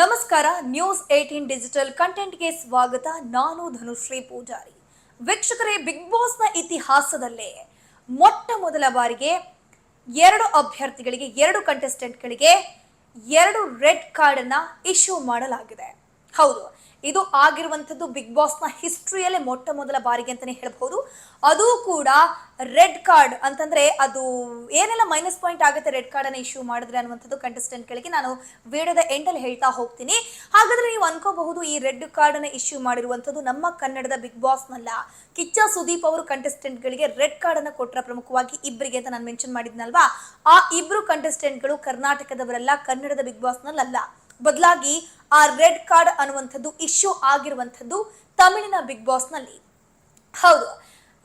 ನಮಸ್ಕಾರ news eighteen digital ಕಂಟೆಂಟ್ಗೆ ಸ್ವಾಗತ. ನಾನು ಧನುಶ್ರೀ ಪೂಜಾರಿ. ವೀಕ್ಷಕರೇ ಬಿಗ್ ಬಾಸ್ನ ಇತಿಹಾಸದಲ್ಲೇ ಮೊಟ್ಟ ಮೊದಲ ಬಾರಿಗೆ ಎರಡು ಅಭ್ಯರ್ಥಿಗಳಿಗೆ, ಎರಡು ಕಂಟೆಸ್ಟೆಂಟ್ಗಳಿಗೆ ಎರಡು ರೆಡ್ ಕಾರ್ಡ್ ಅನ್ನ ಇಶ್ಯೂ ಮಾಡಲಾಗಿದೆ. ಹೌದು, ಇದು ಆಗಿರುವಂಥದ್ದು ಬಿಗ್ ಬಾಸ್ನ ಹಿಸ್ಟ್ರಿಯಲ್ಲೇ ಮೊಟ್ಟ ಮೊದಲ ಬಾರಿಗೆ ಅಂತಾನೆ ಹೇಳಬಹುದು. ಅದು ಕೂಡ ರೆಡ್ ಕಾರ್ಡ್ ಅಂತಂದ್ರೆ ಅದು ಏನೆಲ್ಲ ಮೈನಸ್ ಪಾಯಿಂಟ್ ಆಗುತ್ತೆ ರೆಡ್ ಕಾರ್ಡ್ ಅನ್ನ ಇಶ್ಯೂ ಮಾಡಿದ್ರೆ ಅನ್ನುವಂಥದ್ದು ಕಂಟೆಸ್ಟೆಂಟ್ಗಳಿಗೆ ನಾನು ವಿಡಿಯೋದ ಎಂಡಲ್ಲಿ ಹೇಳ್ತಾ ಹೋಗ್ತೀನಿ. ಹಾಗಾದ್ರೆ ನೀವು ಅನ್ಕೋಬಹುದು ಈ ರೆಡ್ ಕಾರ್ಡ್ ಅನ್ನ ಇಶ್ಯೂ ಮಾಡಿರುವಂಥದ್ದು ನಮ್ಮ ಕನ್ನಡದ ಬಿಗ್ ಬಾಸ್ನಲ್ಲ ಕಿಚ್ಚ ಸುದೀಪ್ ಅವರು ಕಂಟೆಸ್ಟೆಂಟ್ ಗಳಿಗೆ ರೆಡ್ ಕಾರ್ಡ್ ಅನ್ನ ಕೊಟ್ಟರ ಪ್ರಮುಖವಾಗಿ ಇಬ್ಬರಿಗೆ ಅಂತ ನಾನು ಮೆನ್ಷನ್ ಮಾಡಿದ್ನಲ್ವಾ? ಆ ಇಬ್ರು ಕಂಟೆಸ್ಟೆಂಟ್ಗಳು ಕರ್ನಾಟಕದವರಲ್ಲ ಕನ್ನಡದ ಬಿಗ್ ಬಾಸ್ನಲ್ಲ ಬದಲಾಗಿ ಆ ರೆಡ್ ಕಾರ್ಡ್ ಅನ್ನುವಂಥದ್ದು ಇಶ್ಯೂ ಆಗಿರುವಂಥದ್ದು ತಮಿಳಿನ ಬಿಗ್ ಬಾಸ್ನಲ್ಲಿ ಹೌದು.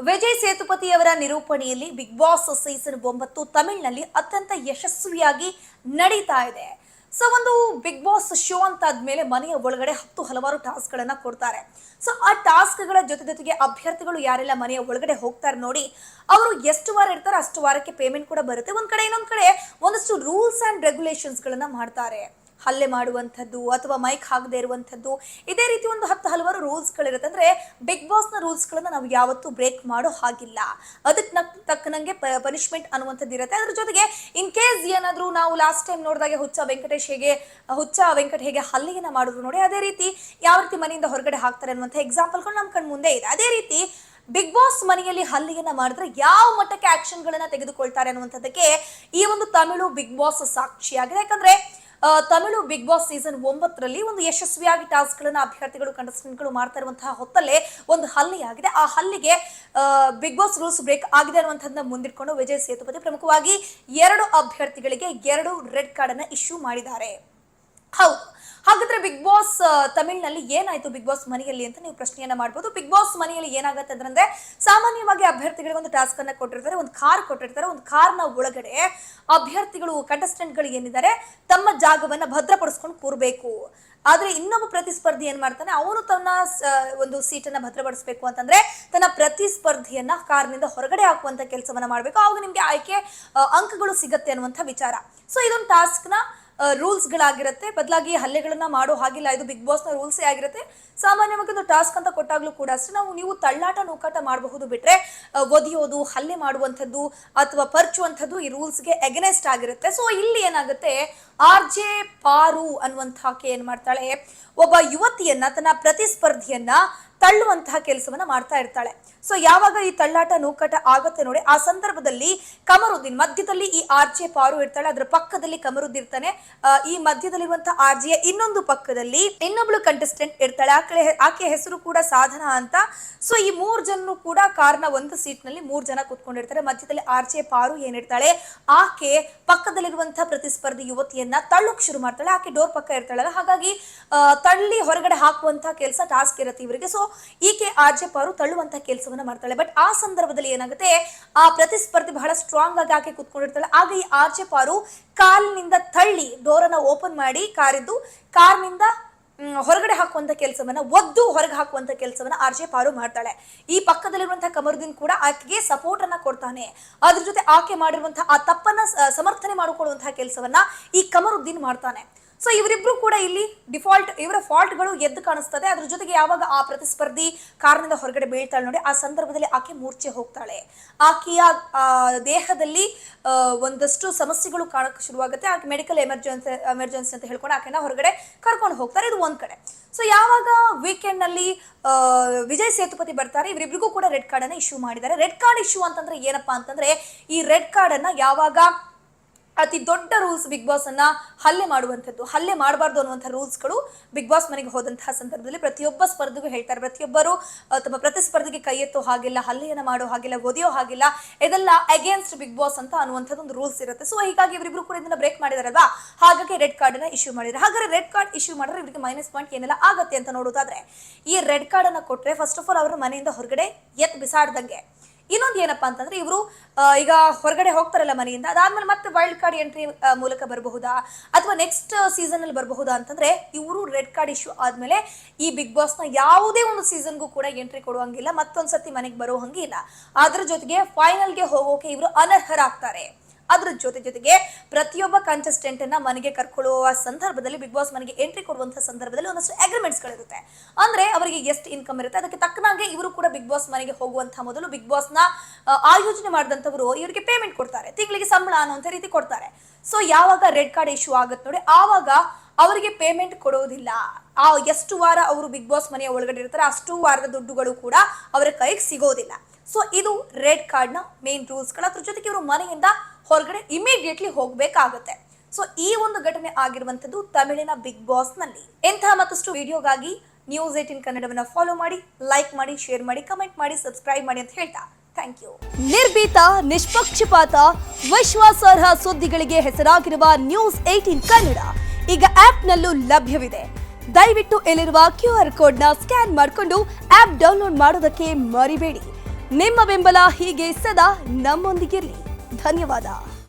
ವಿಜಯ್ ಸೇತುಪತಿಯವರ ನಿರೂಪಣೆಯಲ್ಲಿ ಬಿಗ್ ಬಾಸ್ ಸೀಸನ್ ಒಂಬತ್ತು ತಮಿಳಿನಲ್ಲಿ ಅತ್ಯಂತ ಯಶಸ್ವಿಯಾಗಿ ನಡೀತಾ ಇದೆ. ಸೊ, ಒಂದು ಬಿಗ್ ಬಾಸ್ ಶೋ ಅಂತ ಆದ್ಮೇಲೆ ಮನೆಯ ಒಳಗಡೆ ಹತ್ತು ಹಲವಾರು ಟಾಸ್ಕ್ಗಳನ್ನು ಕೊಡ್ತಾರೆ. ಸೊ, ಆ ಟಾಸ್ಕ್ಗಳ ಜೊತೆ ಜೊತೆಗೆ ಅಭ್ಯರ್ಥಿಗಳು ಯಾರೆಲ್ಲ ಮನೆಯ ಒಳಗಡೆ ಹೋಗ್ತಾರೆ ನೋಡಿ, ಅವರು ಎಷ್ಟು ವಾರ ಇರ್ತಾರೆ ಅಷ್ಟು ವಾರಕ್ಕೆ ಪೇಮೆಂಟ್ ಕೂಡ ಬರುತ್ತೆ. ಒಂದ್ ಕಡೆ ಇನ್ನೊಂದ್ ಕಡೆ ಒಂದಷ್ಟು ರೂಲ್ಸ್ ಅಂಡ್ ರೆಗ್ಯುಲೇಷನ್ಸ್ಗಳನ್ನು ಮಾಡ್ತಾರೆ. ಹಲ್ಲೆ ಮಾಡುವಂಥದ್ದು ಅಥವಾ ಮೈಕ್ ಹಾಕದೇ ಇರುವಂಥದ್ದು, ಇದೇ ರೀತಿ ಒಂದು ಹತ್ತು ಹಲವಾರು ರೂಲ್ಸ್ಗಳಿರುತ್ತೆ ಅಂದರೆ ಬಿಗ್ ಬಾಸ್ನ ರೂಲ್ಸ್ಗಳನ್ನು ನಾವು ಯಾವತ್ತೂ ಬ್ರೇಕ್ ಮಾಡೋ ಹಾಗಿಲ್ಲ. ಅದಕ್ಕೆ ನಕ್ ತಕ್ಕನಂಗೆ ಪನಿಷ್ಮೆಂಟ್ ಅನ್ನುವಂಥದ್ದು ಇರುತ್ತೆ. ಅದ್ರ ಜೊತೆಗೆ ಇನ್ ಕೇಸ್ ಏನಾದರೂ ನಾವು ಲಾಸ್ಟ್ ಟೈಮ್ ನೋಡಿದಾಗೆ ಹುಚ್ಚ ವೆಂಕಟೇಶ್ ಹೇಗೆ, ಹುಚ್ಚ ವೆಂಕಟ್ ಹೇಗೆ ಹಲ್ಲೆಯನ್ನ ಮಾಡಿದ್ರು ನೋಡಿ, ಅದೇ ರೀತಿ ಯಾವ ರೀತಿ ಮನೆಯಿಂದ ಹೊರಗಡೆ ಹಾಕ್ತಾರೆ ಅನ್ನುವಂಥ ಎಕ್ಸಾಂಪಲ್ಗಳು ನಮ್ಮ ಕಣ್ ಮುಂದೆ ಇದೆ. ಅದೇ ರೀತಿ ಬಿಗ್ ಬಾಸ್ ಮನೆಯಲ್ಲಿ ಹಲ್ಲೆಯನ್ನ ಮಾಡಿದ್ರೆ ಯಾವ ಮಟ್ಟಕ್ಕೆ ಆಕ್ಷನ್ಗಳನ್ನ ತೆಗೆದುಕೊಳ್ತಾರೆ ಅನ್ನುವಂಥದ್ದಕ್ಕೆ ಈ ಒಂದು ತಮಿಳು ಬಿಗ್ ಬಾಸ್ ಸಾಕ್ಷಿಯಾಗಿದೆ. ಯಾಕಂದ್ರೆ ತಮಿಳು ಬಿಗ್ ಬಾಸ್ ಸೀಸನ್ ಒಂಬತ್ತರಲ್ಲಿ ಒಂದು ಯಶಸ್ವಿಯಾಗಿ ಟಾಸ್ಕ್ಗಳನ್ನ ಅಭ್ಯರ್ಥಿಗಳು ಕಂಟೆಸ್ಟೆಂಟ್ಗಳು ಮಾಡ್ತಾ ಹೊತ್ತಲ್ಲೇ ಒಂದು ಹಲ್ಲೆಯಾಗಿದೆ. ಆ ಹಲ್ಲಿಗೆ ಬಿಗ್ ಬಾಸ್ ರೂಲ್ಸ್ ಬ್ರೇಕ್ ಆಗಿದೆ ಅನ್ನುವಂಥದ್ದನ್ನ ಮುಂದಿಟ್ಕೊಂಡು ವಿಜಯ್ ಸೇತುಪತಿ ಪ್ರಮುಖವಾಗಿ ಎರಡು ಅಭ್ಯರ್ಥಿಗಳಿಗೆ ಎರಡು ರೆಡ್ ಕಾರ್ಡ್ ಅನ್ನ ಇಶ್ಯೂ ಮಾಡಿದ್ದಾರೆ. ಹೌದು. ಹಾಗಾದ್ರೆ ಬಿಗ್ ಬಾಸ್ ತಮಿಳ್ನಲ್ಲಿ ಏನಾಯ್ತು ಬಿಗ್ ಬಾಸ್ ಮನೆಯಲ್ಲಿ ಅಂತ ನೀವು ಪ್ರಶ್ನೆಯನ್ನ ಮಾಡ್ಬೋದು. ಬಿಗ್ ಬಾಸ್ ಮನೆಯಲ್ಲಿ ಏನಾಗುತ್ತೆ ಅಂದ್ರೆ ಸಾಮಾನ್ಯವಾಗಿ ಅಭ್ಯರ್ಥಿಗಳಿಗೆ ಒಂದು ಟಾಸ್ಕ್ ಅನ್ನ ಕೊಟ್ಟಿರ್ತಾರೆ, ಒಂದು ಕಾರ್ ಕೊಟ್ಟಿರ್ತಾರೆ, ಒಂದು ಕಾರ್ನ ಒಳಗಡೆ ಅಭ್ಯರ್ಥಿಗಳು ಕಂಟೆಸ್ಟೆಂಟ್ಗಳು ಏನಿದ್ದಾರೆ ತಮ್ಮ ಜಾಗವನ್ನ ಭದ್ರಪಡಿಸ್ಕೊಂಡು ಕೂರ್ಬೇಕು. ಆದ್ರೆ ಇನ್ನೊಬ್ಬ ಪ್ರತಿಸ್ಪರ್ಧಿ ಏನ್ ಮಾಡ್ತಾನೆ? ಅವನು ತನ್ನ ಒಂದು ಸೀಟನ್ನ ಭದ್ರಪಡಿಸಬೇಕು ಅಂತಂದ್ರೆ ತನ್ನ ಪ್ರತಿಸ್ಪರ್ಧಿಯನ್ನ ಕಾರ್ನಿಂದ ಹೊರಗಡೆ ಹಾಕುವಂತ ಕೆಲಸವನ್ನ ಮಾಡಬೇಕು. ಅವಾಗ ನಿಮ್ಗೆ ಆಯ್ಕೆ ಅಂಕಗಳು ಸಿಗತ್ತೆ ಅನ್ನುವಂಥ ವಿಚಾರ. ಸೊ ಇದೊಂದು ಟಾಸ್ಕ್ನ ರೂಲ್ಸ್ಗಳಾಗಿರುತ್ತೆ. ಬದಲಾಗಿ ಹಲ್ಲೆಗಳನ್ನ ಮಾಡೋ ಹಾಗಿಲ್ಲ. ಇದು ಬಿಗ್ ಬಾಸ್ನ ರೂಲ್ಸೇ ಆಗಿರುತ್ತೆ. ಸಾಮಾನ್ಯವಾಗಿ ಒಂದು ಟಾಸ್ಕ್ ಅಂತ ಕೊಟ್ಟಾಗ್ಲೂ ಕೂಡ ಅಷ್ಟೇ ನಾವು ನೀವು ತಳ್ಳಾಟ ನೂಕಾಟ ಮಾಡಬಹುದು ಬಿಟ್ರೆ ಒದಿಯೋದು, ಹಲ್ಲೆ ಮಾಡುವಂಥದ್ದು ಅಥವಾ ಪರ್ಚುವಂಥದ್ದು ಈ ರೂಲ್ಸ್ಗೆ ಎಗನೆಸ್ಟ್ ಆಗಿರುತ್ತೆ. ಸೊ ಇಲ್ಲಿ ಏನಾಗುತ್ತೆ? ಆರ್ ಜೆ ಪಾರು ಅನ್ನುವಂಥಕ್ಕೆ ಏನ್ ಮಾಡ್ತಾಳೆ? ಒಬ್ಬ ಯುವತಿಯನ್ನ, ತನ್ನ ಪ್ರತಿಸ್ಪರ್ಧಿಯನ್ನ ತಳ್ಳುವಂತಹ ಕೆಲಸವನ್ನ ಮಾಡ್ತಾ ಇರ್ತಾಳೆ. ಸೊ ಯಾವಾಗ ಈ ತಳ್ಳಾಟ ನೂಕಾಟ ಆಗುತ್ತೆ ನೋಡಿ, ಆ ಸಂದರ್ಭದಲ್ಲಿ ಕಮರುದ್ದೀನ್ ಮಧ್ಯದಲ್ಲಿ ಈ ಆರ್ಜೆ ಪಾರು ಇರ್ತಾಳೆ, ಅದ್ರ ಪಕ್ಕದಲ್ಲಿ ಕಮರುದ್ದೀನ್ ಇರ್ತಾನೆ. ಈ ಮಧ್ಯದಲ್ಲಿರುವಂತಹ ಆರ್ಜೆಯ ಇನ್ನೊಂದು ಪಕ್ಕದಲ್ಲಿ ಇನ್ನೊಬ್ಳು ಕಂಟೆಸ್ಟೆಂಟ್ ಇರ್ತಾಳೆ. ಆಕೆ ಆಕೆಯ ಹೆಸರು ಕೂಡ ಸಾಧನ ಅಂತ. ಸೊ ಈ ಮೂರ್ ಜನರು ಕೂಡ ಕಾರ್ನ ಒಂದು ಸೀಟ್ನಲ್ಲಿ ಮೂರ್ ಜನ ಕೂತ್ಕೊಂಡಿರ್ತಾರೆ. ಮಧ್ಯದಲ್ಲಿ ಆರ್ಜೆ ಪಾರು ಏನಿರ್ತಾಳೆ, ಆಕೆ ಪಕ್ಕದಲ್ಲಿರುವಂತಹ ಪ್ರತಿಸ್ಪರ್ಧಿ ಯುವತಿಯನ್ನ ತಳ್ಳುಕ್ ಶುರು ಮಾಡ್ತಾಳೆ. ಆಕೆ ಡೋರ್ ಪಕ್ಕ ಇರ್ತಾಳಲ್ಲ, ಹಾಗಾಗಿ ತಳ್ಳಿ ಹೊರಗಡೆ ಹಾಕುವಂತಹ ಕೆಲಸ ಟಾಸ್ಕ್ ಇರುತ್ತೆ ಇವರಿಗೆ. ಸೊ ಈಕೆ ಆರ್ಜೆ ಪಾರು ತಳ್ಳುವಂತಹ ಕೆಲಸವನ್ನ ಮಾಡ್ತಾಳೆ. ಬಟ್ ಆ ಸಂದರ್ಭದಲ್ಲಿ ಏನಾಗುತ್ತೆ? ಆ ಪ್ರತಿಸ್ಪರ್ಧಿ ಬಹಳ ಸ್ಟ್ರಾಂಗ್ ಆಗಿ ಆಕೆ ಕೂತ್ಕೊಂಡಿರ್ತಾಳೆ. ಆಗ ಈ ಆರ್ಜೆ ಪಾರು ಕಾಲಿನಿಂದ ತಳ್ಳಿ ಡೋರನ್ನ ಓಪನ್ ಮಾಡಿ ಕಾರಿದ್ದು, ಕಾರ್ನಿಂದ ಹೊರಗಡೆ ಹಾಕುವಂತ ಕೆಲಸವನ್ನ, ಒದ್ದು ಹೊರಗೆ ಹಾಕುವಂತ ಕೆಲಸವನ್ನ ಆರ್ಜೆ ಪಾರು ಮಾಡ್ತಾಳೆ. ಈ ಪಕ್ಕದಲ್ಲಿರುವಂತಹ ಕಮರುದ್ದೀನ್ ಕೂಡ ಆಕೆಗೆ ಸಪೋರ್ಟ್ ಅನ್ನ ಕೊಡ್ತಾನೆ. ಅದ್ರ ಜೊತೆ ಆಕೆ ಮಾಡಿರುವಂತಹ ಆ ತಪ್ಪನ್ನ ಸಮರ್ಥನೆ ಮಾಡಿಕೊಳ್ಳುವಂತಹ ಕೆಲಸವನ್ನ ಈ ಕಮರುದ್ದೀನ್ ಮಾಡ್ತಾನೆ. ಸೊ ಇವರಿಬ್ರು ಕೂಡ ಇಲ್ಲಿ ಡಿಫಾಲ್ಟ್ ಇವರ ಫಾಲ್ಟ್ಗಳು ಎದ್ದು ಕಾಣಿಸ್ತದೆ. ಅದ್ರ ಜೊತೆಗೆ ಯಾವಾಗ ಆ ಪ್ರತಿಸ್ಪರ್ಧಿ ಕಾರಣದಿಂದ ಹೊರಗಡೆ ಬೀಳ್ತಾಳೆ ನೋಡಿ, ಆ ಸಂದರ್ಭದಲ್ಲಿ ಆಕೆ ಮೂರ್ಛೆ ಹೋಗ್ತಾಳೆ. ಆಕೆಯ ದೇಹದಲ್ಲಿ ಒಂದಷ್ಟು ಸಮಸ್ಯೆಗಳು ಕಾಣಕ್ಕೆ ಶುರುವಾಗುತ್ತೆ. ಆಕೆ ಮೆಡಿಕಲ್ ಎಮರ್ಜೆನ್ಸಿ ಎಮರ್ಜೆನ್ಸಿ ಅಂತ ಹೇಳ್ಕೊಂಡು ಆಕೆನ ಹೊರಗಡೆ ಕರ್ಕೊಂಡು ಹೋಗ್ತಾರೆ. ಇದು ಒಂದ್ ಕಡೆ. ಸೊ ಯಾವಾಗ ವೀಕೆಂಡ್ನಲ್ಲಿ ವಿಜಯ್ ಸೇತುಪತಿ ಬರ್ತಾರೆ, ಇವರಿಬ್ರಿಗೂ ಕೂಡ ರೆಡ್ ಕಾರ್ಡ್ ಅನ್ನ ಇಶ್ಯೂ ಮಾಡಿದ್ದಾರೆ. ರೆಡ್ ಕಾರ್ಡ್ ಇಶ್ಯೂ ಅಂತಂದ್ರೆ ಏನಪ್ಪಾ ಅಂತಂದ್ರೆ, ಈ ರೆಡ್ ಕಾರ್ಡ್ ಅನ್ನ ಯಾವಾಗ ಅತಿ ದೊಡ್ಡ ರೂಲ್ಸ್ ಬಿಗ್ ಬಾಸ್ ಅನ್ನ ಹಲ್ಲೆ ಮಾಡುವಂಥದ್ದು, ಹಲ್ಲೆ ಮಾಡಬಾರ್ದು ಅನ್ನುವಂಥ ರೂಲ್ಸ್ಗಳು ಬಿಗ್ ಬಾಸ್ ಮನೆಗೆ ಹೋದಂತಹ ಸಂದರ್ಭದಲ್ಲಿ ಪ್ರತಿಯೊಬ್ಬ ಸ್ಪರ್ಧಿಗೂ ಹೇಳ್ತಾರೆ ಪ್ರತಿಯೊಬ್ಬರು ತಮ್ಮ ಪ್ರತಿಸ್ಪರ್ಧಿಗೆ ಕೈ ಎತ್ತೋ ಹಾಗಿಲ್ಲ, ಹಲ್ಲೆಯನ್ನು ಮಾಡೋ ಹಾಗಿಲ್ಲ, ಒದೆಯೋ ಹಾಗಿಲ್ಲ, ಇದೆಲ್ಲ ಅಗೇನ್ಸ್ಟ್ ಬಿಗ್ ಬಾಸ್ ಅಂತ ಅನ್ನುವಂಥದ್ದು ಒಂದು ರೂಲ್ಸ್ ಇರುತ್ತೆ. ಸೊ ಹೀಗಾಗಿ ಇವರಿಬ್ರು ಕೂಡ ಇದನ್ನ ಬ್ರೇಕ್ ಮಾಡಿದಾರಲ್ವಾ? ಹಾಗಾಗಿ ರೆಡ್ ಕಾರ್ಡ್ ಅನ್ನ ಇಶ್ಯೂ ಮಾಡಿದ್ರೆ. ಹಾಗಾದ್ರೆ ರೆಡ್ ಕಾರ್ಡ್ ಇಶ್ಯೂ ಮಾಡಿದ್ರೆ ಇವರಿಗೆ ಮೈನಸ್ ಪಾಯಿಂಟ್ ಏನೆಲ್ಲ ಆಗುತ್ತೆ ಅಂತ ನೋಡೋದಾದ್ರೆ, ಈ ರೆಡ್ ಕಾರ್ಡ್ ಅನ್ನ ಕೊಟ್ರೆ ಫಸ್ಟ್ ಆಫ್ ಆಲ್ ಅವರು ಮನೆಯಿಂದ ಹೊರಗಡೆ ಎತ್ ಬಿಸಾಡ್ದಂಗೆ. ಇನ್ನೊಂದು ಏನಪ್ಪಾ ಅಂತಂದ್ರೆ ಇವರು ಈಗ ಹೊರಗಡೆ ಹೋಗ್ತಾರಲ್ಲ ಮನೆಯಿಂದ, ಅದಾದ್ಮೇಲೆ ಮತ್ತೆ ವೈಲ್ಡ್ ಕಾರ್ಡ್ ಎಂಟ್ರಿ ಮೂಲಕ ಬರಬಹುದಾ? ಅಥವಾ ನೆಕ್ಸ್ಟ್ ಸೀಸನ್ ಅಲ್ಲಿ ಬರಬಹುದಾ ಅಂತಂದ್ರೆ ಇವರು ರೆಡ್ ಕಾರ್ಡ್ ಇಶ್ಯೂ ಆದ್ಮೇಲೆ ಈ ಬಿಗ್ ಬಾಸ್ನ ಯಾವುದೇ ಒಂದು ಸೀಸನ್ಗೂ ಕೂಡ ಎಂಟ್ರಿ ಕೊಡುವಂಗಿಲ್ಲ, ಮತ್ತೊಂದ್ಸತಿ ಮನೆಗೆ ಬರೋ ಹಂಗಿಲ್ಲ ಅದ್ರ ಜೊತೆಗೆ ಫೈನಲ್ಗೆ ಹೋಗೋಕೆ ಇವರು ಅನರ್ಹರಾಗ್ತಾರೆ. ಅದ್ರ ಜೊತೆ ಜೊತೆಗೆ ಪ್ರತಿಯೊಬ್ಬ ಕಂಟೆಸ್ಟೆಂಟ್ ಅನ್ನ ಮನೆಗೆ ಕರ್ಕೊಳ್ಳುವ ಸಂದರ್ಭದಲ್ಲಿ ಬಿಗ್ ಬಾಸ್ ಮನೆಗೆ ಎಂಟ್ರಿ ಕೊಡುವಂತಹ ಸಂದರ್ಭದಲ್ಲಿ ಒಂದಷ್ಟು ಅಗ್ರಿಮೆಂಟ್ಸ್ ಗಳಿರುತ್ತೆ. ಅಂದ್ರೆ ಅವರಿಗೆ ಎಷ್ಟು ಇನ್ಕಮ್ ಇರುತ್ತೆ, ಅದಕ್ಕೆ ತಕ್ಕನಾಗೆ ಇವರು ಕೂಡ ಬಿಗ್ ಬಾಸ್ ಮನೆಗೆ ಹೋಗುವಂತಹ ಮೊದಲು ಬಿಗ್ ಬಾಸ್ನ ಆಯೋಜನೆ ಮಾಡಿದಂತವರು ಇವರಿಗೆ ಪೇಮೆಂಟ್ ಕೊಡ್ತಾರೆ, ತಿಂಗಳಿಗೆ ಸಂಬಳ ಅನ್ನುವಂಥ ರೀತಿ ಕೊಡ್ತಾರೆ. ಸೊ ಯಾವಾಗ ರೆಡ್ ಕಾರ್ಡ್ ಇಶ್ಯೂ ಆಗುತ್ತೆ ನೋಡಿ, ಆವಾಗ ಅವರಿಗೆ ಪೇಮೆಂಟ್ ಕೊಡೋದಿಲ್ಲ. ಆ, ಎಷ್ಟು ವಾರ ಅವರು ಬಿಗ್ ಬಾಸ್ ಮನೆಯ ಒಳಗಡೆ ಇರ್ತಾರೆ, ಅಷ್ಟು ವಾರದ ದುಡ್ಡುಗಳು ಕೂಡ ಅವರ ಕೈಗೆ ಸಿಗೋದಿಲ್ಲ. ಸೊ ಇದು ರೆಡ್ ಕಾರ್ಡ್ನ ಮೇನ್ ರೂಲ್ಸ್ಗಳು ಅದ್ರ ಜೊತೆಗೆ ಇವರು ಮನೆಯಿಂದ ಹೊರಗಡೆ ಇಮಿಡಿಯೇಟ್ಲಿ ಹೋಗಬೇಕಾಗುತ್ತೆ. ಸೊ ಈ ಒಂದು ಘಟನೆ ಆಗಿರುವಂತದ್ದು ತಮಿಳಿನ ಬಿಗ್ ಬಾಸ್ನಲ್ಲಿ. ಇಂತಹ ಮತ್ತಷ್ಟು ವಿಡಿಯೋಗಾಗಿ ನ್ಯೂಸ್ ಏಟಿನ್ ಕನ್ನಡವನ್ನ ಫಾಲೋ ಮಾಡಿ ಲೈಕ್ ಮಾಡಿ ಶೇರ್ ಮಾಡಿ ಕಮೆಂಟ್ ಮಾಡಿ ಸಬ್ಸ್ಕ್ರೈಬ್ ಮಾಡಿ ಅಂತ ಹೇಳ್ತಾ. ಥ್ಯಾಂಕ್ ಯು ನಿರ್ಭೀತ, ನಿಷ್ಪಕ್ಷಪಾತ, ವಿಶ್ವಾಸಾರ್ಹ ಸುದ್ದಿಗಳಿಗೆ ಹೆಸರಾಗಿರುವ ನ್ಯೂಸ್ ಏಟೀನ್ ಕನ್ನಡ ಈಗ ಆಪ್ನಲ್ಲೂ ಲಭ್ಯವಿದೆ. ದಯವಿಟ್ಟು ಇಲ್ಲಿರುವ ಕ್ಯೂ ಆರ್ ಕೋಡ್ನ ಸ್ಕ್ಯಾನ್ ಮಾಡಿಕೊಂಡು ಆಪ್ ಡೌನ್ಲೋಡ್ ಮಾಡೋದಕ್ಕೆ ಮರಿಬೇಡಿ. ನಿಮ್ಮ ಬೆಂಬಲ ಹೀಗೆ ಸದಾ ನಮ್ಮೊಂದಿಗಿರಲಿ. 肯定有的。